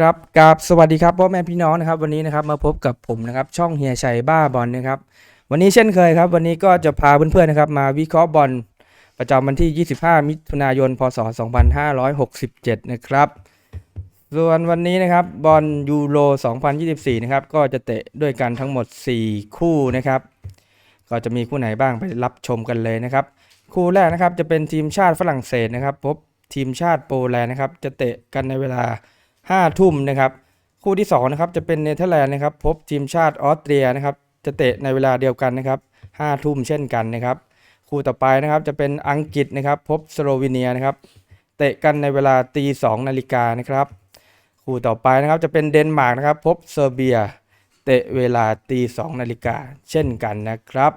ครับกับสวัสดีครับพ่อแม่พี่น้องนะครับ วันนี้นะครับมาพบกับผมนะครับ ช่องเฮียชัยบ้าบอลนะครับ วันนี้เช่นเคยครับ วันนี้ก็จะพาเพื่อนๆนะครับ มาวิเคราะห์บอลประจำวันที่ 25 มิถุนายน พศ 2567 นะครับ ส่วนวันนี้นะครับบอลยูโร 2024 นะครับ ก็จะเตะด้วยกันทั้งหมด 4 คู่นะครับ ก็จะมีคู่ไหนบ้างไปรับชมกันเลยนะครับ คู่แรกนะครับจะเป็นทีมชาติฝรั่งเศสนะครับ พบทีมชาติโปแลนด์นะครับ จะเตะกันในเวลา 5 ทุ่มนะครับ คู่ที่2นะครับจะเป็นเนเธอร์แลนด์นะครับพบทีมชาติออสเตรียนะครับจะเตะในเวลาเดียวกันนะครับ5ทุ่มเช่นกันนะครับ คู่ต่อไปนะครับจะเป็นอังกฤษนะครับพบสโลวีเนียนะครับเตะกันในเวลาตี2นาฬิกานะครับคู่ต่อไปนะครับจะเป็นเดนมาร์กนะครับพบเซอร์เบีย เตะเวลาตี2นาฬิกาเช่นกันนะครับ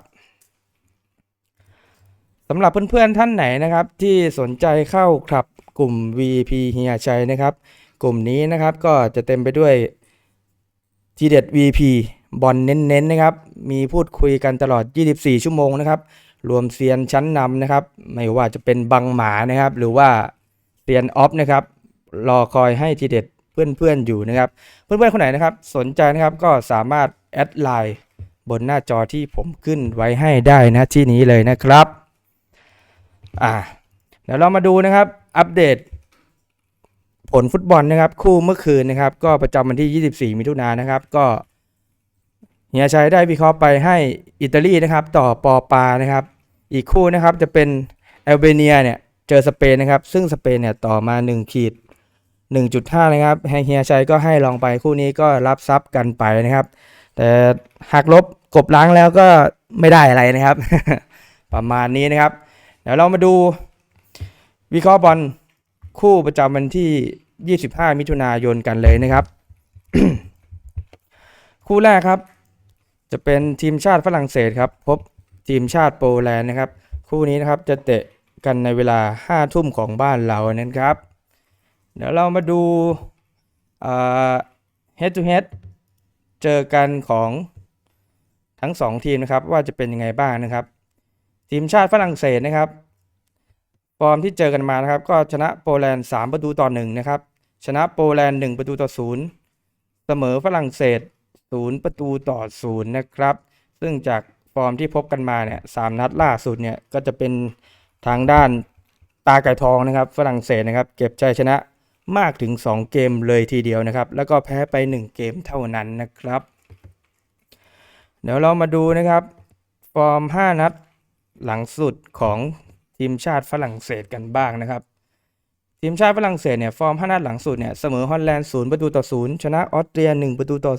สำหรับเพื่อนๆท่านไหนนะครับที่สนใจเข้าคลับกลุ่ม VP เฮียชัยนะครับ กลุ่มนี้นะครับก็จะเต็มไปด้วยทีเด็ด VP บอลเน้นๆนะครับ มีพูดคุยกันตลอด 24 ชั่วโมงนะครับ รวมเซียนชั้นนำนะครับ ไม่ว่าจะเป็นบังหมานะครับ หรือว่าเซียนออฟนะครับ รอคอยให้ทีเด็ดเพื่อนๆอยู่นะครับ เพื่อนๆคนไหนนะครับ สนใจนะครับก็สามารถแอดไลน์บนหน้าจอที่ผมขึ้นไว้ให้ได้นะที่นี้เลยนะครับ อ่า เดี๋ยวเรามาดูนะครับ อัปเดต ผลฟุตบอลนะครับ คู่เมื่อคืนนะครับ ก็ประจำวันที่ 24 มิถุนายนนะครับ ก็เฮียชัยได้วิเคราะห์ไปให้อิตาลีนะครับ ต่อปอปานะครับ อีกคู่นะครับจะเป็นแอลเบเนียเนี่ยเจอสเปนนะครับ ซึ่งสเปนเนี่ยต่อมา 1 ขีด 1.5 นะครับเฮียชัยก็ให้ลองไปคู่นี้ก็รับทรัพย์กันไปนะครับ แต่หักลบกบล้างแล้วก็ไม่ได้อะไรนะครับ ประมาณนี้นะครับ เดี๋ยวเรามาดูวิเคราะห์บอล คู่ประจำวันที่ 25 มิถุนายนกันเลยนะครับ คู่แรกครับ จะเป็นทีมชาติฝรั่งเศสครับ พบทีมชาติโปแลนด์นะครับ คู่นี้นะครับจะเตะกันในเวลา 5 ทุ่มของบ้านเรานั้นครับ เดี๋ยวเรามาดู head to head เจอกันของทั้ง 2 ทีมนะครับว่าจะเป็นยังไงบ้างนะครับ ทีมชาติฝรั่งเศสนะครับ ฟอร์มที่เจอกันมานะครับ ก็ชนะโปแลนด์ 3 ประตูต่อ1นะครับ ชนะโปแลนด์ 1 ประตูต่อ 0 เสมอฝรั่งเศส 0 ประตูต่อ 0 นะครับ ซึ่งจากฟอร์มที่พบกันมาเนี่ยสามนัดล่าสุดเนี่ยก็จะเป็นทางด้านตาไก่ทองนะครับ ฝรั่งเศสนะครับ เก็บชัยชนะมากถึง 2 เกมเลยทีเดียวนะครับ แล้วก็แพ้ไป 1 เกมเท่านั้นนะครับ เดี๋ยวเรามาดูนะครับ ฟอร์ม 5 นัดหลังสุดของ ทีมชาติฝรั่งเศสกันบ้างนะครับ ทีมชาติฝรั่งเศสเนี่ยฟอร์ม5นัดหลังสุดเนี่ยเสมอฮอลแลนด์0ประตูต่อ0ชนะออสเตรีย1ประตูต่อ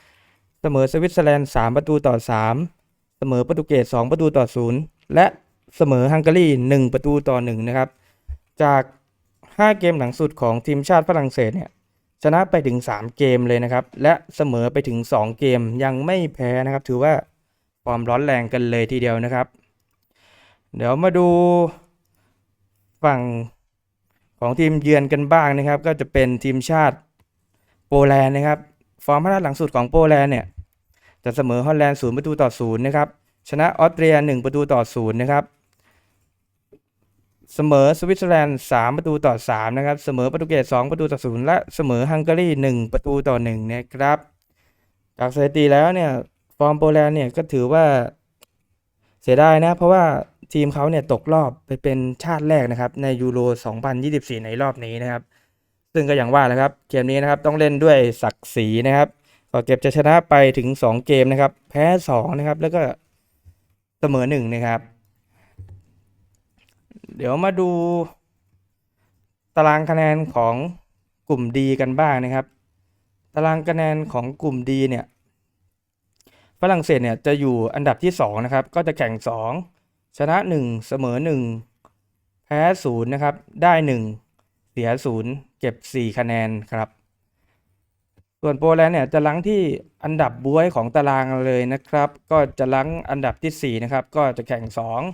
0เสมอสวิตเซอร์แลนด์3ประตูต่อ3เสมอโปรตุเกส2ประตูต่อ0และเสมอฮังการี1ประตูต่อ1นะครับ จาก5เกมหลังสุดของทีมชาติฝรั่งเศสเนี่ยชนะไปถึง 3 เกมเลยนะครับ และเสมอไปถึง 2 เกมยังไม่แพ้นะครับ ถือว่าฟอร์มร้อนแรงกันเลยทีเดียวนะครับ เดี๋ยวมาดูฝั่งของทีมเยือนกันบ้างนะครับ ก็จะเป็นทีมชาติโปแลนด์นะครับ ฟอร์มพนัดหลังสุดของโปแลนด์เนี่ยจะเสมอฮอลแลนด์0ประตูต่อ0นย์นะครับ ชนะออสเตรีย1ประตูต่อ0นย์นะครับ เสมอสวิตเซอร์แลนด์3ประตูต่อ3นะครับ เสมอโปรตุเกส2ประตูต่อ0และเสมอฮังการี1ประตูต่อ1นะครับ จากสถิติแล้วเนี่ย ฟอร์มโปแลนด์เนี่ยก็ถือว่าเสียดายนะ เพราะว่า ทีมเขาเนี่ยตกรอบไปเป็นชาติแรกนะครับในยูโร 2024 ในรอบนี้นะครับ ซึ่งก็อย่างว่าแหละครับเกมนี้นะครับต้องเล่นด้วยศักดิ์ศรีนะครับก็เก็บจะชนะไปถึง 2 เกมนะครับ แพ้ 2 นะครับ แล้วก็เสมอ 1 นะครับ เดี๋ยวมาดูตารางคะแนนของกลุ่มดีกันบ้างนะครับ ตารางคะแนนของกลุ่มดีเนี่ยฝรั่งเศสเนี่ยจะอยู่อันดับที่ 2 นะครับ ก็จะแข่ง 2 ชนะ 1 เสมอ 1 แพ้0นะครับ ได้ 1 เสีย 0 เก็บ 4 คะแนนครับ ส่วนโปแลนด์เนี่ยจะลังที่อันดับบวยของตารางเลยนะครับ ก็จะลังอันดับที่ 4 นะครับ ก็จะแข่ง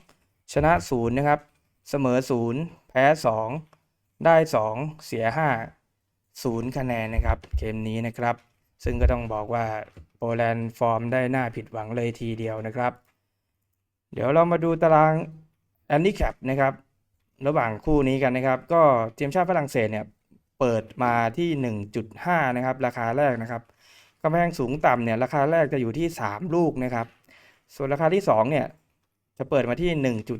2 ชนะ 0 นะครับ เสมอ 0 แพ้ 2 ได้ 2 เสีย 5 0 คะแนนนะครับเกมนี้นะครับ ซึ่งก็ต้องบอกว่าโปแลนด์ฟอร์มได้หน่าผิดหวังเลยทีเดียวนะครับ เดี๋ยวเรามาดูตารางแอนดี้แคปนะครับ ระหว่างคู่นี้กันนะครับ ก็ทีมชาติฝรั่งเศสเนี่ยเปิดมาที่ 1.5 นะครับ ราคาแรกนะครับกำแพงสูงต่ำเนี่ยราคาแรกจะอยู่ที่ 3 ลูกนะครับ ส่วนราคาที่ 2 เนี่ยจะเปิดมาที่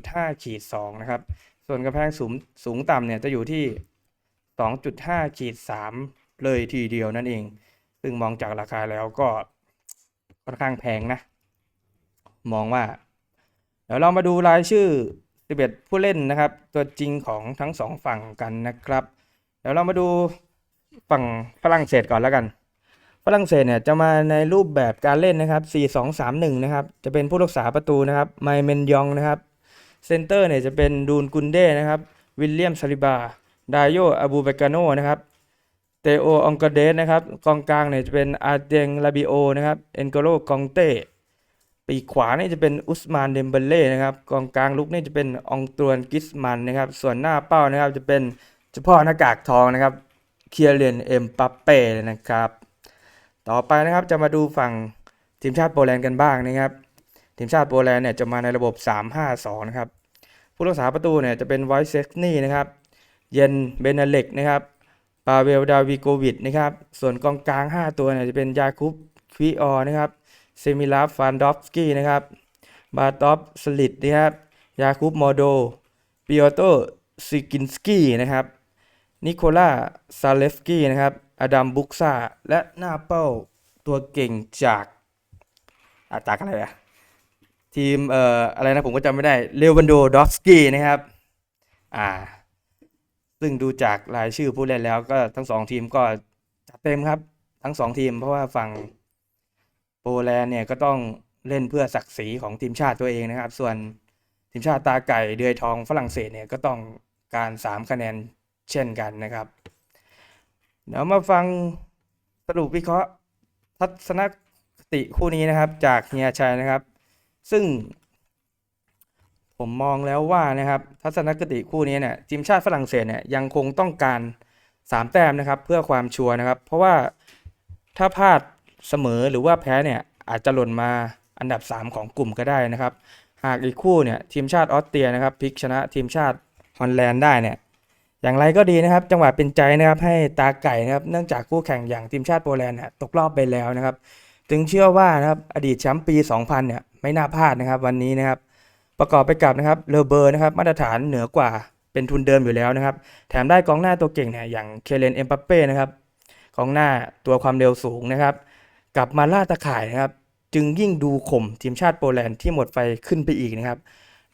1.5ขีด2นะครับ ส่วนกำแพงสูงสูงต่ำเนี่ยจะอยู่ที่ 2.5ขีด3เลยทีเดียวนั่นเอง ซึ่งมองจากราคาแล้วก็ค่อนข้างแพงนะ มองว่า ดี๋ยวเรามาดูรายชื่อ 11 ผู้เล่นนะครับ ตัวจริงของทั้งสองฝั่งกันนะครับ เดี๋ยวเรามาดูฝั่งฝรั่งเศสก่อนแล้วกัน ฝรั่งเศสเนี่ยจะมาในรูปแบบการเล่นนะครับ 4-2-3-1 นะครับ จะเป็นผู้รักษาประตูนะครับ ไมเมนยองนะครับเซนเตอร์เนี่ยจะเป็นดูนกุนเด้นะครับ วิลเลียมซาลิบา ดาโยอาบูเบกาโนนะครับ เตโอองกาเดสนะครับ กองกลางเนี่ยจะเป็นอาเดงลาบิโอนะครับ เอนโกโลกองเต้ ปีขวาเนี่ยจะเป็นอุสมานเดมเบเล่นะครับกองกลางลุกเนี่ยจะเป็นองตรวนกิสมันนะครับ ส่วนหน้าเป้านะครับจะเป็นเฉพาะหน้ากากทองนะครับเคียเลียนเอ็มปัปเป้นะครับ ต่อไปนะครับจะมาดูฝั่งทีมชาติโปแลนด์กันบ้างนะครับ ทีมชาติโปแลนด์เนี่ยจะมาในระบบ 3-5-2 นะครับ ผู้รักษาประตูเนี่ยจะเป็นไวเซสนี่นะครับ เยนเบนเล็กนะครับปาเวลดาวิโกวิดนะครับ ส่วนกองกลาง 5 ตัวเนี่ยจะเป็นยาคุปควิออนะครับ เซมิลาฟฟานดอฟสกี้นะครับ บาตอฟสลิดนะครับ ยาคุปโมโดปิโอโตซิกินสกี้นะครับ นิโคล่าซาเลฟสกี้นะครับ อดัมบุกซาและหน้าเป้าตัวเก่งจากอาจากอะไรอะทีมเอ่ออะไรนะผมก็จำไม่ได้เลวันโดดอฟสกี้นะครับอ่าซึ่งดูจากรายชื่อผู้เล่นแล้วก็ทั้งสองทีมก็จัดเต็มครับ ทั้งสองทีมเพราะว่าฝั่ง แลนด์เนี่ยก็ต้องเล่นเพื่อศักดิ์ศรีของทีมชาติตัวเองนะครับ ส่วนทีมชาติตาไก่เดือยทองฝรั่งเศสเนี่ยก็ต้องการสามคะแนนเช่นกันนะครับ เดี๋ยวมาฟังสรุปวิเคราะห์ทัศนคติคู่นี้นะครับจากเฮียชัยนะครับ ซึ่ง ผมมองแล้วว่านะครับทัศนคติคู่นี้เนี่ยทีมชาติฝรั่งเศสเนี่ยยังคงต้องการ 3 แต้มนะครับ เพื่อความชัวร์นะครับ เพราะว่าถ้าพลาด เสมอหรือว่าแพ้เนี่ยอาจจะหล่นมาอันดับ 3 ของกลุ่มก็ได้นะครับ หากอีกคู่เนี่ยทีมชาติออสเตรียนะครับพลิกชนะทีมชาติฮอลแลนด์ได้เนี่ยอย่างไรก็ดีนะครับ จังหวะเป็นใจนะครับให้ตาไก่นะครับเนื่องจากคู่แข่งอย่างทีมชาติโปแลนด์เนี่ยตกรอบไปแล้วนะครับจึงเชื่อว่านะครับอดีตแชมป์ปี 2000 เนี่ยไม่น่าพลาดนะครับวันนี้นะครับ ประกอบไปกับนะครับเลเบอร์นะครับมาตรฐานเหนือกว่าเป็นทุนเดิมอยู่แล้วนะครับ แถมได้กองหน้าตัวเก่งเนี่ยอย่างเคเลนเอ็มบัปเป้นะครับกองหน้าตัวความเร็วสูงนะครับ กลับมาล่าตะข่ายนะครับ จึงยิ่งดูข่มทีมชาติโปแลนด์ที่หมดไฟขึ้นไปอีกนะครับ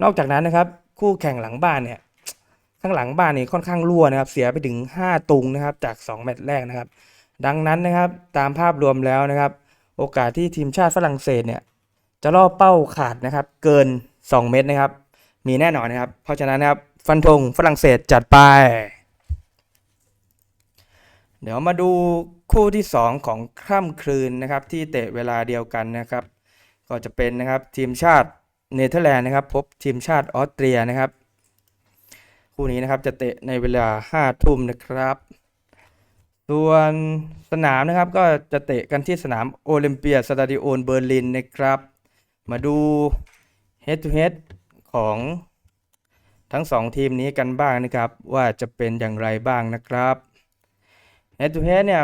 นอกจากนั้นนะครับ คู่แข่งหลังบ้านเนี่ยข้างหลังบ้านนี่ค่อนข้างรั่วนะครับ เสียไปถึง 5 ตุงนะครับ จาก 2 แมตช์แรกนะครับ ดังนั้นนะครับตามภาพรวมแล้วนะครับ โอกาสที่ทีมชาติฝรั่งเศสเนี่ยจะล่อเป้าขาดนะครับ เกิน 2 เม็ดนะครับ มีแน่นอนนะครับ เพราะฉะนั้นนะครับฟันธงฝรั่งเศสจัดไป เดี๋ยวมาดู คู่ที่ 2 ของค่ำคืนนะครับที่เตะเวลาเดียวกันนะครับ ก็จะเป็นนะครับทีมชาติเนเธอร์แลนด์นะครับพบทีมชาติออสเตรียนะครับ คู่นี้นะครับจะเตะในเวลา5ทุ่มนะครับ ส่วนสนามนะครับก็จะเตะกันที่สนามโอลิมเปียสตาดิโอนเบอร์ลินนะครับ มาดู head to head ของทั้งสองทีมนี้กันบ้างนะครับ ว่าจะเป็นอย่างไรบ้างนะครับ head to head เนี่ย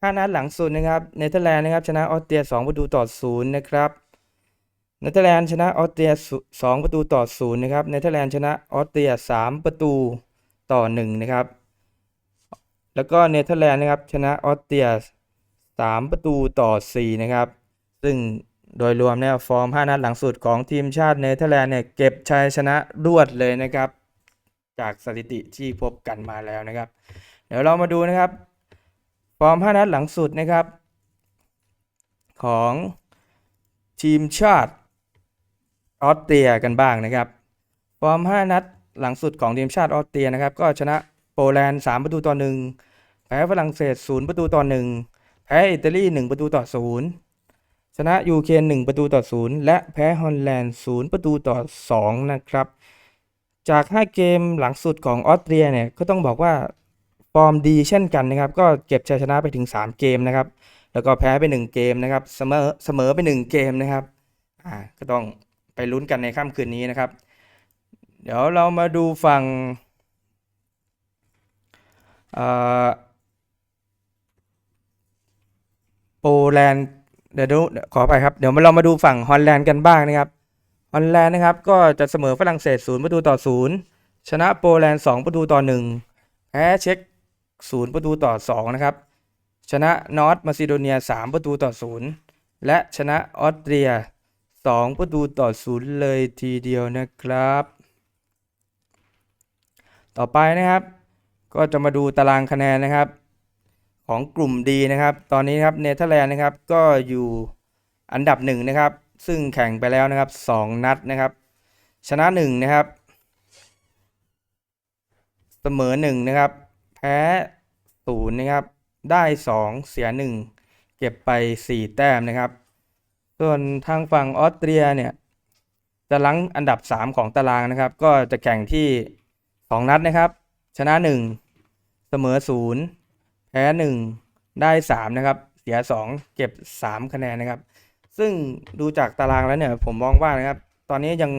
5นัดหลังสุดนะครับเนเธอร์แลนด์นะครับชนะออสเตรีย2ประตูต่อ0นะครับเนเธอร์แลนด์ชนะออสเตรียสองประตูต่อศูนย์นะครับเนเธอร์แลนด์ชนะออสเตรียสามประตูต่อหนึ่งนะครับแล้วก็เนเธอร์แลนด์นะครับชนะออสเตรียสามประตูต่อสี่นะครับซึ่งโดยรวมเนี่ยฟอร์ม 5 นัดหลังสุดของทีมชาติเนเธอร์แลนด์เนี่ยเก็บชัยชนะรวดเลยนะครับ จากสถิติที่พบกันมาแล้วนะครับ เดี๋ยวเรามาดูนะครับ ฟอร์ม 5 นัดหลังสุดนะครับ ของทีมชาติออสเตรียกันบ้างนะครับ ฟอร์ม 5 นัดหลังสุดของทีมชาติออสเตรียนะครับ ก็ชนะโปแลนด์ 3 ประตูต่อ 1 แพ้ฝรั่งเศส 0 ประตูต่อ 1 แพ้อิตาลี 1 ประตูต่อ 0 ชนะยูเครน1ประตูต่อ 0 และแพ้ฮอลแลนด์ 0 ประตูต่อ 2 นะครับ จาก 5 เกมหลังสุดของออสเตรียเนี่ย ก็ต้องบอกว่า ฟอร์มดีเช่นกันนะครับ ก็เก็บชัยชนะไปถึง 3 เกมนะครับ แล้วก็แพ้ไป 1 เกมนะครับ เสมอเสมอไป 1 เกมนะครับ อ่า ก็ต้องไปลุ้นกันในค่ำคืนนี้นะครับ เดี๋ยวเรามาดูฝั่งโปแลนด์เดี๋ยวดูขอไปครับ เดี๋ยวมาเรามาดูฝั่งฮอลแลนด์กันบ้างนะครับ ฮอลแลนด์นะครับ ก็จะเสมอฝรั่งเศสศูนย์ประตูต่อศูนย์ชนะโปแลนด์สองประตูต่อหนึ่งแพ้เช็ก 0 ประตูต่อ 2 นะครับ ชนะนอร์ทมาซิโดเนีย 3 ประตูต่อ 0 และชนะออสเตรีย 2 ประตูต่อ 0 เลยทีเดียวนะครับ ต่อไปนะครับ ก็จะมาดูตารางคะแนนนะครับของกลุ่มดีนะครับ ตอนนี้ครับเนเธอร์แลนด์นะครับก็อยู่อันดับหนึ่งนะครับ ซึ่งแข่งไปแล้วนะครับสองนัดนะครับ ชนะหนึ่งนะครับ เสมอหนึ่งนะครับ แพ้ศูนย์นะครับ ได้สองเสียหนึ่งเก็บไปสี่แต้มนะครับ ส่วนทางฝั่งออสเตรียเนี่ยจะลังอันดับ 3 ของตารางนะครับ ก็จะแข่งที่ 2 นัดนะครับ ชนะ 1 เสมอ 0 แพ้ 1 ได้ 3 นะครับ เสีย 2 เก็บ 3 คะแนนนะครับ ซึ่งดูจากตารางแล้วเนี่ยผมมองว่านะครับ ตอนนี้ยัง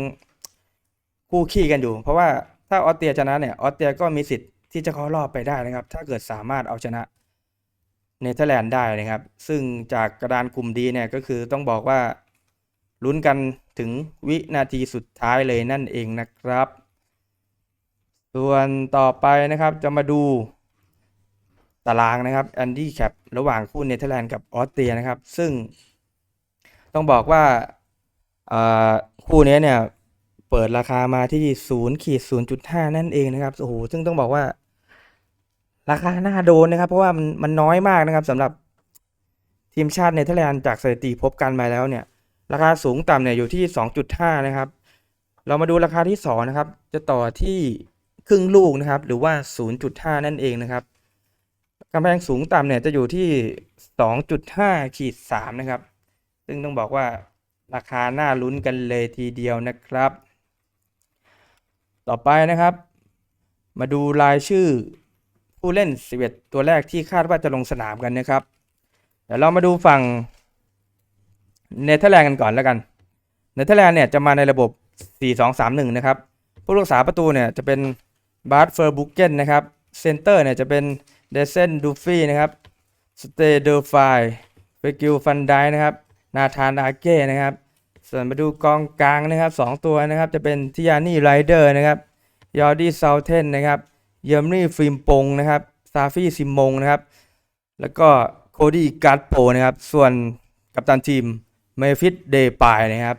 คู่ขี้กันอยู่ เพราะว่าถ้าออสเตรียชนะเนี่ยออสเตรียก็มีสิทธิ์ ที่จะเข้ารอบไปได้นะครับ ถ้าเกิดสามารถเอาชนะเนเธอร์แลนด์ได้นะครับ ซึ่งจากกระดานกลุ่มดีเนี่ยก็คือต้องบอกว่าลุ้นกันถึงวินาทีสุดท้ายเลยนั่นเองนะครับ ส่วนต่อไปนะครับจะมาดูตารางนะครับแอนดี้แคประหว่างคู่เนเธอร์แลนด์กับออสเตรียนะครับ ซึ่งต้องบอกว่าคู่นี้เนี่ย เปิดราคามาที่0ขีด0.5นั่นเองนะครับโอ้โหซึ่งต้องบอกว่า ราคาน่าโดนนะครับ เพราะว่ามันมันน้อยมากนะครับสำหรับทีมชาติเนเธอร์แลนด์จากสถิติพบกันมาแล้วเนี่ย ราคาสูงต่ำเนี่ยอยู่ที่2.5นะครับ เรามาดูราคาที่2นะครับ จะต่อที่ครึ่งลูกนะครับ หรือว่า0.5นั่นเองนะครับกำแพงสูงต่ำเนี่ยจะอยู่ที่2.5ขีด3นะครับ ซึ่งต้องบอกว่าราคาน่าลุ้นกันเลยทีเดียวนะครับ ต่อไปนะครับ มาดูรายชื่อผู้เล่น 11 ตัวแรกที่คาดว่าจะลงสนามกันนะครับ เดี๋ยวเรามาดูฝั่งเนเธอร์แลนด์กันก่อนแล้วกันเนเธอร์แลนด์เนี่ยจะมาในระบบ 4-2-3-1 นะครับ ผู้รักษาประตูเนี่ยจะเป็นบาร์ตเฟอร์บุกเกนนะครับ เซนเตอร์เนี่ยจะเป็นเดเซนดูฟี่นะครับ สเตเดอร์ไฟเฟกิลฟันไดนะครับ นาธานอาเก้นะครับ ส่วนมาดูกองกลางนะครับ 2 ตัวนะครับจะเป็นทิยานี่ไรเดอร์นะครับยอร์ดี้เซาเทนนะครับเยมนี่ฟิล์มปงนะครับซาฟี่ซิมมงนะครับ แล้วก็โคดี้การ์ดโปนะครับ ส่วนกัปตันทีมเมฟิตเดปายนะครับ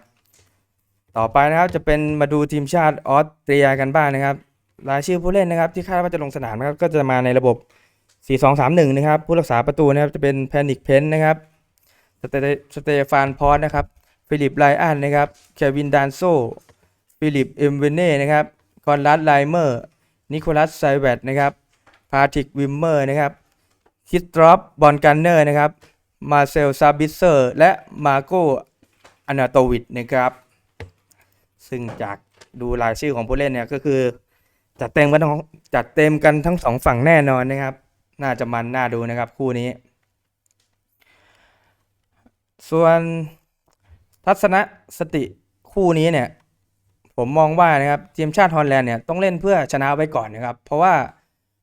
ต่อไปนะครับจะเป็นมาดูทีมชาติออสเตรียกันบ้างนะครับ รายชื่อผู้เล่นนะครับ ที่คาดว่าจะลงสนามนะครับ ก็จะมาในระบบ 4-2-3-1 นะครับ ผู้รักษาประตูนะครับจะเป็นแพนิกเพนนะครับสเตสเตฟานพอสนะครับ ฟิลิปไลอันนะครับเควินดานโซฟิลิปเอ็มเวเน่นะครับคอนรัสไลเมอร์ นิโคลัสไซแวตนะครับพาทิกวิมเมอร์นะครับคิสตรอปบอลกันเนอร์นะครับมาเซลซาบิเซอร์และมาโกอนาโตวิดนะครับซึ่งจากดูรายชื่อของผู้เล่นเนี่ยก็คือจัดเต็มกันทั้งจัดเต็มกันทั้งสองฝั่งแน่นอนนะครับ น่าจะมันน่าดูนะครับคู่นี้ ส่วน ทัศนสติคู่นี้เนี่ยผมมองว่านะครับทีมชาติฮอลแลนด์เนี่ยต้องเล่นเพื่อชนะไว้ก่อนนะครับ เพราะว่า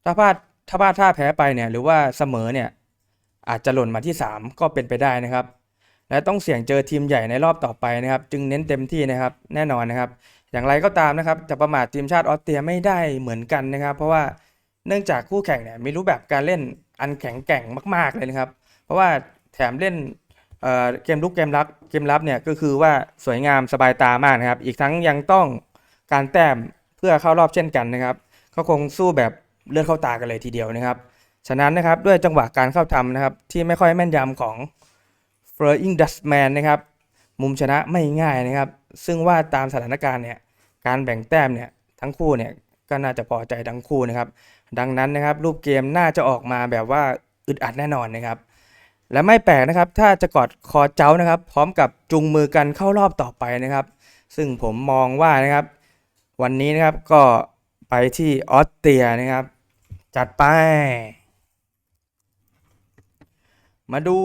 ถ้าพลาดถ้าพลาดท่าแพ้ไปเนี่ยหรือว่าเสมอเนี่ยอาจจะหล่นมาที่ 3 ก็เป็นไปได้นะครับ และต้องเสี่ยงเจอทีมใหญ่ในรอบต่อไปนะครับ จึงเน้นเต็มที่นะครับแน่นอนนะครับ อย่างไรก็ตามนะครับจะประมาททีมชาติออสเตรียไม่ได้เหมือนกันนะครับ เพราะว่าเนื่องจากคู่แข่งเนี่ยมีรูปแบบการเล่นอันแข็งแกร่งมาก ๆเลยนะครับ เพราะว่าแถมเล่น เกมลุกเกมรับเกมรับเนี่ยก็คือว่าสวยงามสบายตามากนะครับ อีกทั้งยังต้องการแต้มเพื่อเข้ารอบเช่นกันนะครับก็คงสู้แบบเลือดเข้าตากันเลยทีเดียวนะครับ ฉะนั้นนะครับด้วยจังหวะการเข้าทำนะครับ ที่ไม่ค่อยแม่นยำของ f l o i n g Dustman นะครับ มุมชนะไม่ง่ายนะครับ ซึ่งว่าตามสถานการณ์เนี่ยการแบ่งแต้มเนี่ยทั้งคู่เนี่ยก็น่าจะพอใจทั้งคู่นะครับ ดังนั้นนะครับรูปเกมน่าจะออกมาแบบว่าอึดอัดแน่นอนนะครับ และไม่แปลกนะครับ ถ้าจะกอดคอเจ้านะครับ พร้อมกับจุงมือกันเข้ารอบต่อไปนะครับ ซึ่งผมมองว่านะครับ วันนี้นะครับก็ไปที่ออสเตรียนะครับ จัดไป มาดู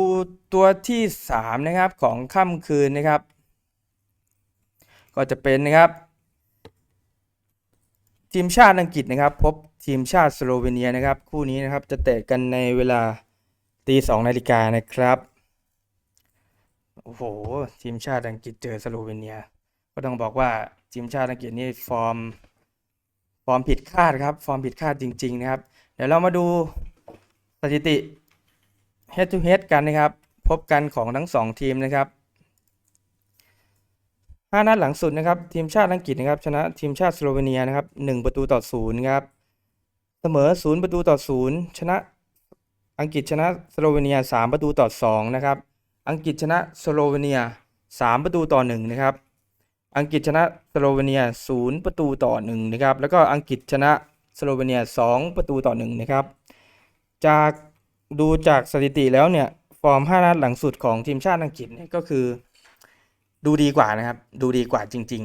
ตัวที่3นะครับของค่ำคืนนะครับ ก็จะเป็นนะครับทีมชาติอังกฤษนะครับ พบทีมชาติสโลเวเนียนะครับ คู่นี้นะครับจะเตะกันในเวลา ตีสองนาฬิกานะครับ โอ้โห ทีมชาติอังกฤษเจอสโลเวเนีย ก็ต้องบอกว่าทีมชาติอังกฤษนี่ฟอร์ม ฟอร์มผิดคาดครับ ฟอร์มผิดคาดจริง ๆ นะครับ เดี๋ยวเรามาดูสถิติ head to head กันนะครับ พบกันของทั้งสองทีมนะครับห้านัดหลังสุดนะครับ ทีมชาติอังกฤษนะครับ ชนะทีมชาติสโลเวเนียนะครับหนึ่งประตูต่อศูนย์ครับ เสมอศูนย์ประตูต่อศูนย์ชนะ อังกฤษชนะสโลเวเนียสามประตูต่อสองนะครับ อังกฤษชนะสโลเวเนียสามประตูต่อหนึ่งนะครับ อังกฤษชนะสโลเวเนียศูนย์ประตูต่อหนึ่งนะครับ แล้วก็อังกฤษชนะสโลเวเนียสองประตูต่อหนึ่งนะครับ จากดูจากสถิติแล้วเนี่ย ฟอร์มห้านัดหลังสุดของทีมชาติอังกฤษเนี่ยก็คือ ดูดีกว่านะครับ ดูดีกว่าจริง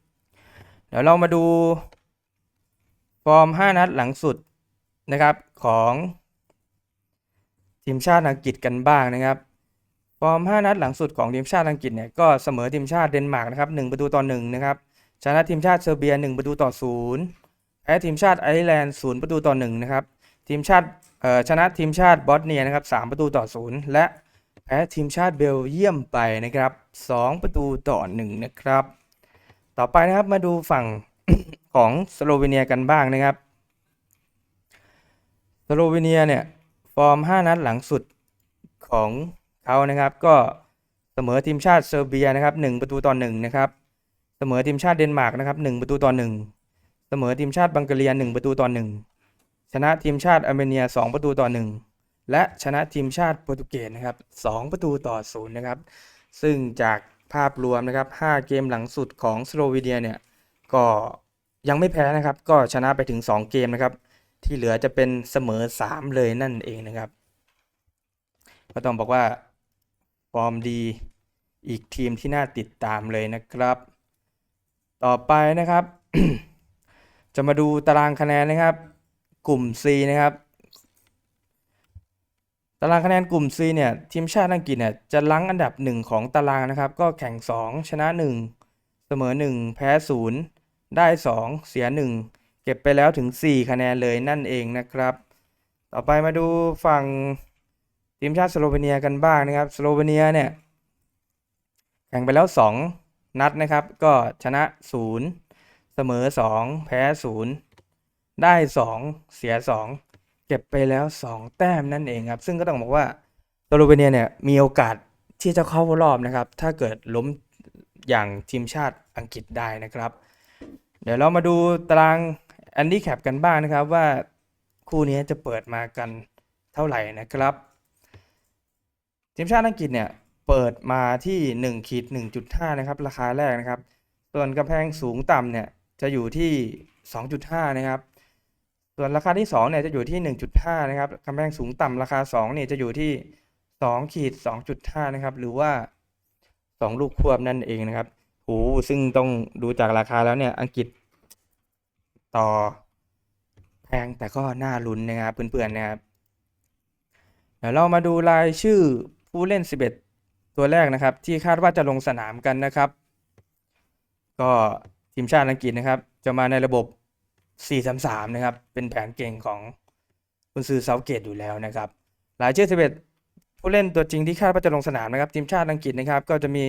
ๆ เดี๋ยวเรามาดูฟอร์ม 5 นัดหลังสุด นะครับของทีมชาติอังกฤษกันบ้างนะครับฟอร์ม 5 นัดหลังสุดของทีมชาติอังกฤษเนี่ยก็เสมอทีมชาติเดนมาร์กนะครับ1ประตูต่อ1นะครับชนะทีมชาติเซอร์เบีย 1 ประตูต่อ0แพ้ทีมชาติไอร์แลนด์0ประตูต่อ1นะครับทีมชาติเอ่อชนะทีมชาติบอสเนียนะครับ3ประตูต่อ0และแพ้ทีมชาติเบลเยียมไปนะครับ2ประตูต่อ1นะครับต่อไปนะครับมาดูฝั่งของสโลเวเนียกันบ้างนะครับ สโลเวเนียเนี่ยฟอร์ม 5 นัดหลังสุดของเขานะครับ ก็เสมอทีมชาติเซอร์เบียนะครับ1ประตูต่อ1นะครับเสมอทีมชาติเดนมาร์กนะครับ1ประตูต่อ1เสมอทีมชาติบังกาเรีย1ประตูต่อ1ชนะทีมชาติอาร์เมเนีย 2 ประตูต่อ 1 และชนะทีมชาติโปรตุเกสนะครับ2ประตูต่อ0นะครับซึ่งจากภาพรวมนะครับ 5 เกมหลังสุดของสโลวีเนียเนี่ยก็ยังไม่แพ้นะครับ ก็ชนะไปถึง 2 เกมนะครับ ที่เหลือจะเป็นเสมอ 3 เลยนั่นเองนะครับ ก็ต้องบอกว่าฟอร์มดีอีกทีมที่น่าติดตามเลยนะครับ ต่อไปนะครับ จะมาดูตารางคะแนนนะครับ กลุ่ม C นะครับ ตารางคะแนนกลุ่ม C เนี่ยทีมชาติอังกฤษเนี่ยจะลังอันดับ 1 ของตารางนะครับ ก็แข่ง 2 ชนะ 1 เสมอ 1 แพ้ 0 ได้ 2 เสีย 1 เก็บไปแล้วถึง 4 คะแนนเลยนั่นเองนะครับ ต่อไปมาดูฝั่งทีมชาติสโลเวเนียกันบ้างนะครับ สโลเวเนียเนี่ย แข่งไปแล้ว 2 นัดนะครับ ก็ชนะ 0 เสมอ 2 แพ้ 0 ได้ 2 เสีย 2 เก็บไปแล้ว 2 แต้มนั่นเองครับ ซึ่งก็ต้องบอกว่าสโลเวเนียเนี่ยมีโอกาสที่จะเข้ารอบนะครับ ถ้าเกิดล้มอย่างทีมชาติอังกฤษได้นะครับ เดี๋ยวเรามาดูตาราง อนดี้แคปกันบ้างนะครับว่าคู่นี้จะเปิดมากันเท่าไหร่นะครับทีมชาติอังกฤษเนี่ยเปิดมาที่1ขีด1.5 นะครับ ราคาแรกนะครับ ส่วนกำแพงสูงต่ำเนี่ยจะอยู่ที่ 2.5 นะครับ ส่วนราคาที่2เนี่ยจะอยู่ที่ 1.5 นะครับกำแพงสูงต่ำราคา2เนี่ยจะอยู่ที่2ขีด2.5 นะครับ หรือว่า 2 ลูกควบนั่นเองนะครับโหซึ่งต้องดูจากราคาแล้วเนี่ยอังกฤษ ต่อแพงแต่ก็น่าลุ้นนะครับเพื่อนๆนะครับเดี๋ยวเรามาดูรายชื่อผู้เล่น 11 ตัวแรกนะครับ ที่คาดว่าจะลงสนามกันนะครับ ก็ทีมชาติอังกฤษนะครับ จะมาในระบบ 4-3-3 นะครับ เป็นแผนเก่งของคุณซือเซาเกตอยู่แล้วนะครับรายชื่อ 11 ผู้เล่นตัวจริงที่คาดว่าจะลงสนามนะครับทีมชาติอังกฤษนะครับ ก็จะมี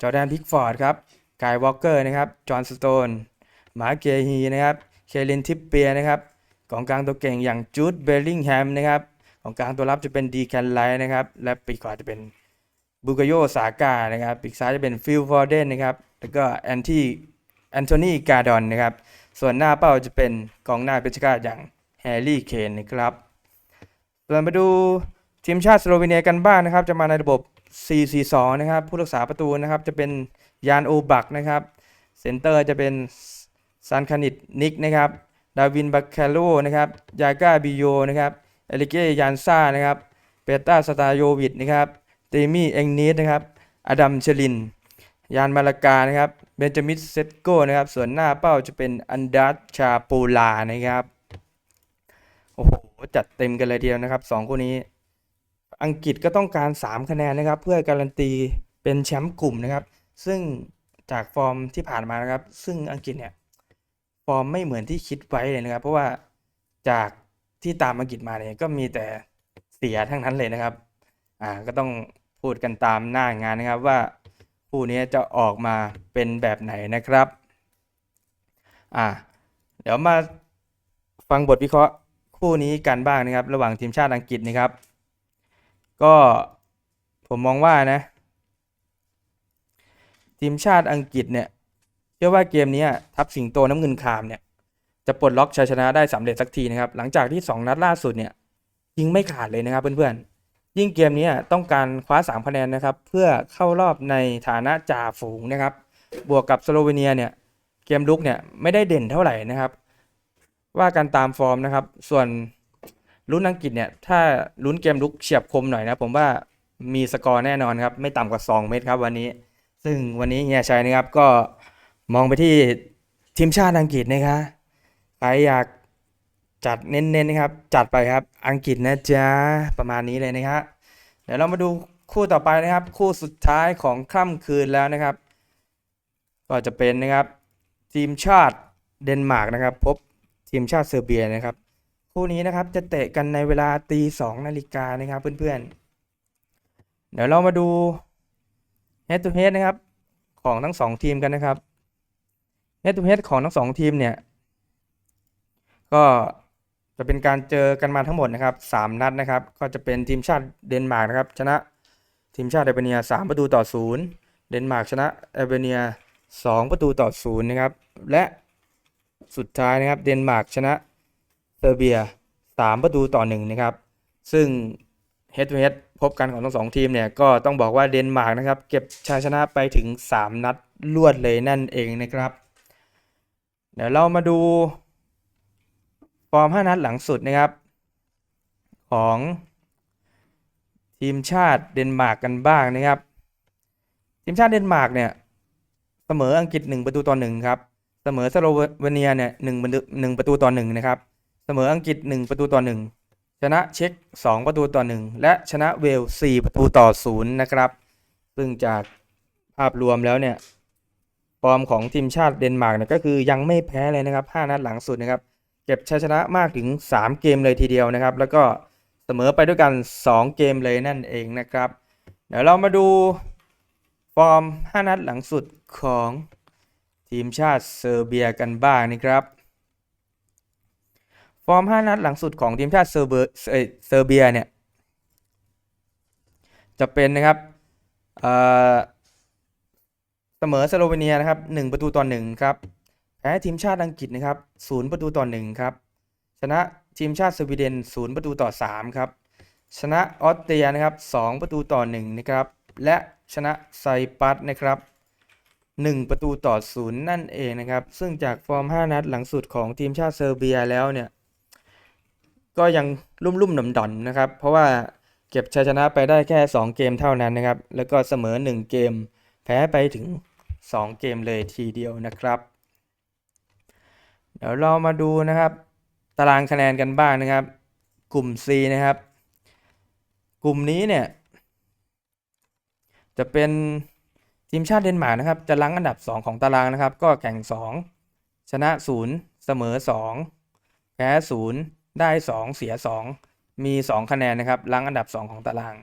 จอแดนพิกฟอร์ดครับกายวอลเกอร์นะครับจอห์นสโตนมาร์เกฮีนะครับ ลินทิปเปียนะครับกองกลางตัวเก่งอย่างจูดเบลลิงแฮมนะครับของกลางตัวรับจะเป็นดีแคนไลท์นะครับ และปีกขวาจะเป็นบูกโยสากานะครับปีกซ้ายจะเป็นฟิลฟอร์เดนนะครับแล้วก็แอนที่แอนโทนีกาดอนนะครับ ส่วนหน้าเป้าจะเป็นกองหน้าเพชรฆาตอย่างแฮร์รี่เคนนะครับส่วมาดูทีมชาติสโลวีเนียกันบ้างนะครับ จะมาในระบบ 4-4-2 นะครับ ผู้รักษาประตูนะครับจะเป็นยานโอบักนะครับ เซนเตอร์จะเป็น ซันคานิตนิกนะครับ ดาวินบัคคาโลนะครับ ยาก้าบิโยนะครับ เอลิเกยานซ่านะครับ เปต้าสตาโยวิดนะครับเตมี่เองนิสนะครับ อดัมเชลิน ยานมาลากานะครับ เบนจามินเซตโก้นะครับ ส่วนหน้าเป้าจะเป็นอันดัตชาปูลานะครับ โอ้โห จัดเต็มกันเลยเดียวนะครับสองคนนี้ อังกฤษก็ต้องการ 3 คะแนนนะครับ เพื่อการันตีเป็นแชมป์กลุ่มนะครับ ซึ่งจากฟอร์มที่ผ่านมานะครับ ซึ่งอังกฤษเนี่ย ฟอร์มไม่เหมือนที่คิดไว้เลยนะครับ เพราะว่าจากที่ตามอังกฤษมาเนี่ยก็มีแต่เสียทั้งนั้นเลยนะครับ อ่าก็ต้องพูดกันตามหน้างานนะครับว่าคู่นี้จะออกมาเป็นแบบไหนนะครับ อ่าเดี๋ยวมาฟังบทวิเคราะห์คู่นี้กันบ้างนะครับ ระหว่างทีมชาติอังกฤษนะครับ ก็ผมมองว่านะ ทีมชาติอังกฤษเนี่ย เชื่อว่าเกมนี้ทัพสิงโตน้ำเงินคามเนี่ยจะปลดล็อกชัยชนะได้สำเร็จสักทีนะครับ หลังจากที่ 2 นัดล่าสุดเนี่ยยิงไม่ขาดเลยนะครับเพื่อนๆ ยิ่งเกมนี้ต้องการคว้า 3 คะแนนนะครับ เพื่อเข้ารอบในฐานะจ่าฝูงนะครับ บวกกับสโลเวเนียเนี่ยเกมลุกเนี่ยไม่ได้เด่นเท่าไหร่นะครับ ว่ากันตามฟอร์มนะครับ ส่วนลุ้นอังกฤษเนี่ยถ้าลุ้นเกมลุกเฉียบคมหน่อยนะผมว่ามีสกอร์แน่นอนครับไม่ต่ำกว่า 2 เม็ดครับวันนี้ ซึ่งวันนี้เฮียชัยนะครับก็ มองไปที่ทีมชาติอังกฤษนะครับใครอยากจัดเน้นๆนะครับ จัดไปครับ อังกฤษนะจ๊ะ ประมาณนี้เลยนะครับเดี๋ยวเรามาดูคู่ต่อไปนะครับ คู่สุดท้ายของค่ำคืนแล้วนะครับ ก็จะเป็นนะครับทีมชาติเดนมาร์กนะครับ พบทีมชาติเซอร์เบียนะครับ คู่นี้นะครับจะเตะกันในเวลาตีสองนาฬิกานะครับเพื่อนๆ เดี๋ยวเรามาดู head to head นะครับของทั้งสองทีมกันนะครับ head to head ของทั้งสองทีมเนี่ย ก็จะเป็นการเจอกันมาทั้งหมดนะครับสามนัดนะครับ ก็จะเป็นทีมชาติเดนมาร์กนะครับ ชนะทีมชาติเอเบเนียสามประตูต่อศูนย์เดนมาร์กชนะเอเบเนียสองประตูต่อศูนย์นะครับ และสุดท้ายนะครับ เดนมาร์กชนะเซอร์เบียสามประตูต่อหนึ่งนะครับ ซึ่ง head to head พบกันของทั้งสองทีมเนี่ยก็ต้องบอกว่าเดนมาร์กนะครับ เก็บชัยชนะไปถึง 3 นัดรวดเลยนั่นเองนะครับ เดี๋ยวเรามาดู ฟอร์ม 5 นัดหลังสุดนะครับ ของทีมชาติเดนมาร์กกันบ้างนะครับ ทีมชาติเดนมาร์กเนี่ยเสมออังกฤษ 1 ประตูต่อ1ครับเสมอสโลเวเนียเนี่ยหนึ่งประตูหนึ่งประตูต่อ1นะครับเสมออังกฤษ 1 ประตูต่อ1ชนะเช็ก2 ประตูต่อ 1 และชนะเวลส์4ประตูต่อ0นะครับ ซึ่งจากภาพรวมแล้วเนี่ย อร์มของทีมชาติเดนมาร์กเนี่ยก็คือยังไม่แพ้เลยนะครับ 5 นัดหลังสุดนะครับ เก็บชัยชนะมากถึง 3 เกมเลยทีเดียวนะครับ แล้วก็เสมอไปด้วยกัน 2 เกมเลยนั่นเองนะครับ เดี๋ยวเรามาดูฟอร์ม 5 นัดหลังสุดของทีมชาติเซอร์เบียกันบ้างนะครับ ฟอร์ม 5 นัดหลังสุดของทีมชาติเซอร์เบียเอ่อเซอร์เบียเนี่ยจะเป็นนะครับเอ่อ เสมอสโลเวเนียนะครับ1ประตูต่อ1ครับแพ้ทีมชาติอังกฤษนะครับ0ประตูต่อ1ครับชนะทีมชาติสวีเดน 0 ประตูต่อ3ครับชนะออสเตรียนะครับ2ประตูต่อ1นะครับและชนะไซปรัสนะครับ1 ประตูต่อ 0 นั่นเองนะครับ ซึ่งจากฟอร์ม 5 นัดหลังสุดของทีมชาติเซอร์เบียแล้วเนี่ย ก็ยังลุ่มๆหน่อมๆนะครับ เพราะว่าเก็บชัยชนะไปได้แค่ 2 เกมเท่านั้นนะครับ แล้วก็เสมอ 1 เกม แพ้ไปถึง 2 เกมเลยทีเดียวนะครับ เดี๋ยวเรามาดูนะครับ ตารางคะแนนกันบ้างนะครับ กลุ่ม C นะครับ กลุ่มนี้เนี่ย จะเป็นทีมชาติเดนมาร์กนะครับ จะลังอันดับ 2 ของตารางนะครับ ก็แข่ง 2 ชนะ 0 เสมอ 2 แพ้ 0 ได้ 2 เสีย 2 มี 2 คะแนนนะครับลังอันดับ 2 ของตาราง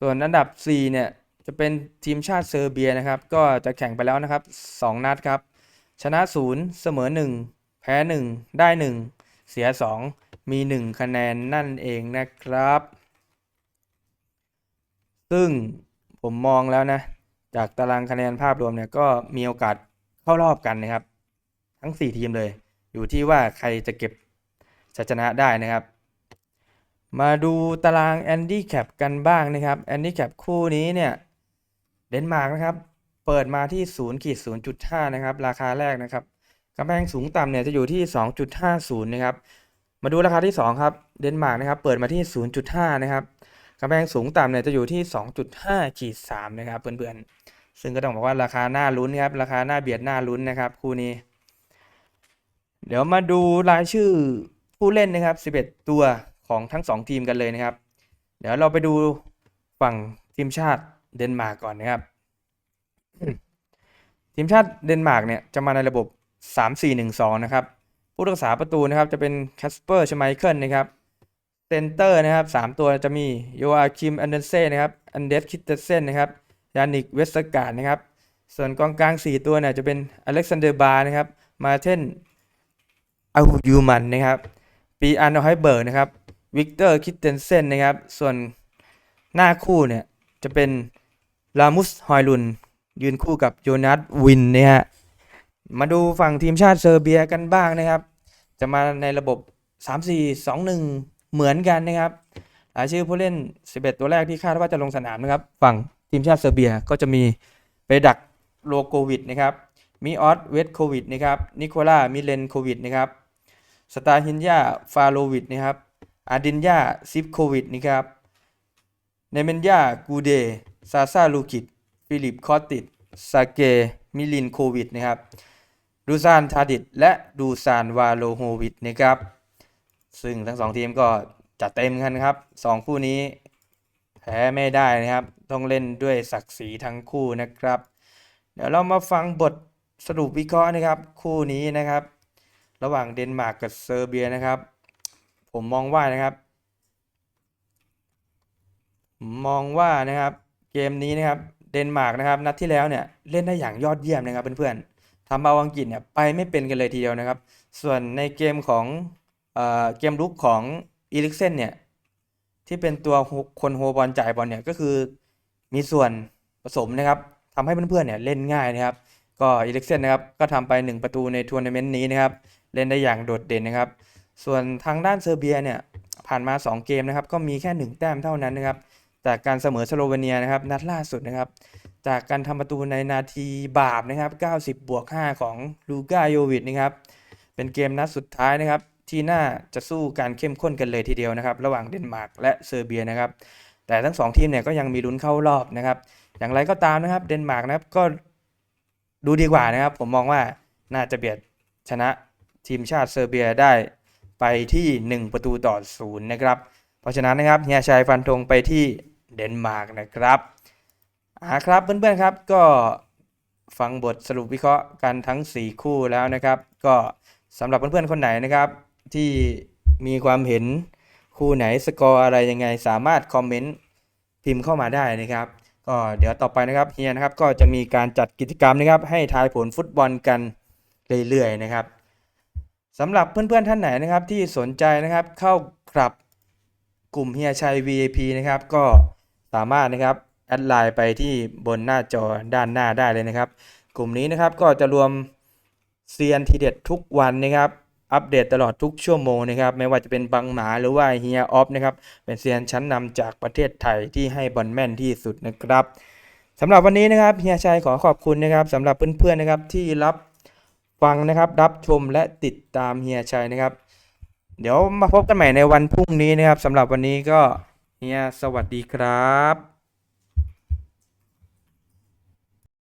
ส่วนอันดับ4เนี่ย จะเป็นทีมชาติเซอร์เบียนะครับ ก็จะแข่งไปแล้วนะครับ 2 นัดครับ ชนะ 0 เสมอ 1 แพ้ 1 ได้ 1 เสีย 2 มี 1 คะแนนนั่นเองนะครับ ซึ่งผมมองแล้วนะ จากตารางคะแนนภาพรวมเนี่ยก็มีโอกาสเข้ารอบกันนะครับ ทั้ง 4 ทีมเลย อยู่ที่ว่าใครจะเก็บชัยชนะได้นะครับมาดูตารางแอนดี้แคปกันบ้างนะครับแอนดี้แคปคู่นี้เนี่ย เดนมาร์กนะครับ เปิดมาที่0ขีด0.5นะครับ ราคาแรกนะครับกำแพงสูงต่ำเนี่ยจะอยู่ที่2.50นะครับ มาดูราคาที่2ครับ เดนมาร์กนะครับ เปิดมาที่0.5นะครับกำแพงสูงต่ำเนี่ยจะอยู่ที่2.5ขีด3นะครับเพื่อนๆ ซึ่งก็ต้องบอกว่าราคาหน้าลุ้นครับ ราคาหน้าเบียดหน้าลุ้นนะครับคู่นี้ เดี๋ยวมาดูรายชื่อผู้เล่นนะครับ 11 ตัวของทั้ง 2 ทีมกันเลยนะครับ เดี๋ยวเราไปดูฝั่งทีมชาติ เดนมาร์กก่อนนะครับ ทีมชาติเดนมาร์กเนี่ยจะมาในระบบ 3-4-1-2 นะครับ ผู้รักษาประตูนะครับจะเป็นแคสเปอร์ชไมเคิลนะครับเซนเตอร์นะครับสามตัวจะมีโยอาคิมอันเดนเซ่นะครับอันเดสคิตเตเซนนะครับยานิกเวสการ์ดนะครับ ส่วนกองกลาง 4 ตัวเนี่ยจะเป็นอเล็กซานเดอร์บาร์นะครับมาเทนอาฮูยูมันนะครับปีอันไฮเบิร์กนะครับวิกเตอร์คิตเทนเซนนะครับ ส่วนหน้าคู่เนี่ยจะเป็น ลามุสฮอยลุน ยืนคู่กับโยนัสวินนะฮะมาดูฝั่งทีมชาติเซอร์เบียกันบ้างนะครับ จะมาในระบบ 3-4-2-1 เหมือนกันนะครับรายชื่อผู้เล่น 11 ตัวแรกที่คาดว่าจะลงสนามนะครับ ฝั่งทีมชาติเซอร์เบียก็จะมีไปดักโลโกวิดนะครับมีออสเวสโควิดนะครับนิโคล่ามิเลนโควิดนะครับสตาฮินยาฟาโลวิดนะครับอาดินยาซิฟโควิดนะครับเนเมนยากูเด ซาซาลูกิตฟิลิปคอตติดซาเก มิลินโควิดนะครับดูซานทาดิดและดูซานวาโลโฮวิดนะครับ ซึ่งทั้งสองทีมก็จัดเต็มกันครับสองคู่นี้แพ้ไม่ได้นะครับ ต้องเล่นด้วยศักดิ์ศรีทั้งคู่นะครับ เดี๋ยวเรามาฟังบทสรุปวิเคราะห์นะครับ คู่นี้นะครับ ระหว่างเดนมาร์กกับเซอร์เบียนะครับ ผมมองว่านะครับ มองว่านะครับ เกมนี้นะครับเดนมาร์กนะครับนัดที่แล้วเนี่ยเล่นได้อย่างยอดเยี่ยมนะครับเพื่อนๆทำเอาอังกฤษเนี่ยไปไม่เป็นกันเลยทีเดียวนะครับ ส่วนในเกมของเอ่อเกมลุกของอีลิกเซนเนี่ยที่เป็นตัวคนโฮบอลจ่ายบอลเนี่ยก็คือมีส่วนผสมนะครับทำให้เพื่อนๆเนี่ยเล่นง่ายนะครับ ก็อีลิกเซนนะครับก็ทำไป 1 ประตูในทัวร์นาเมนต์นี้นะครับเล่นได้อย่างโดดเด่นนะครับ ส่วนทางด้านเซอร์เบียเนี่ยผ่านมา 2 เกมนะครับก็มีแค่ 1 แต้มเท่านั้นนะครับ จากการเสมอสโลเวเนียนะครับนัดล่าสุดนะครับ จากการทำประตูในนาทีบาปนะครับ 90 บวก 5 ของลูก้าโยวิดนะครับ เป็นเกมนัดสุดท้ายนะครับ ที่น่าจะสู้การเข้มข้นกันเลยทีเดียวนะครับ ระหว่างเดนมาร์กและเซอร์เบียนะครับ แต่ทั้งสองทีมเนี่ยก็ยังมีลุ้นเข้ารอบนะครับ อย่างไรก็ตามนะครับ เดนมาร์กนะครับก็ดูดีกว่านะครับ ผมมองว่าน่าจะเบียดชนะทีมชาติเซอร์เบียได้ไปที่ 1 ประตูต่อศูนย์นะครับ เพราะฉะนั้นนะครับเฮียชัยฟันธงไปที่ เดนมาร์กนะครับอ่าครับเพื่อนๆครับก็ฟังบทสรุปวิเคราะห์กันทั้ง 4 คู่แล้วนะครับ ก็สำหรับเพื่อนๆคนไหนนะครับ ที่มีความเห็นคู่ไหนสกอร์อะไรยังไงสามารถคอมเมนต์พิมพ์เข้ามาได้นะครับก็เดี๋ยวต่อไปนะครับเฮียนะครับก็จะมีการจัดกิจกรรมนะครับ ให้ทายผลฟุตบอลกันเรื่อยๆนะครับสำหรับเพื่อนๆท่านไหนนะครับที่สนใจนะครับเข้ากลับกลุ่มเฮียชัย VIP นะครับก็ สามารถนะครับแอดไลน์ไปที่บนหน้าจอด้านหน้าได้เลยนะครับ กลุ่มนี้นะครับก็จะรวมเซียนทีเด็ดทุกวันนะครับอัปเดตตลอดทุกชั่วโมงนะครับไม่ว่าจะเป็นบังหมาหรือว่าเฮียออฟนะครับเป็นเซียนชั้นนำจากประเทศไทยที่ให้บอลแม่นที่สุดนะครับสำหรับวันนี้นะครับเฮียชัยขอขอบคุณนะครับสำหรับเพื่อนๆนะครับที่รับฟังนะครับรับชมและติดตามเฮียชัยนะครับ เดี๋ยวมาพบกันใหม่ในวันพรุ่งนี้นะครับสำหรับวันนี้ก็ เฮียสวัสดีครับ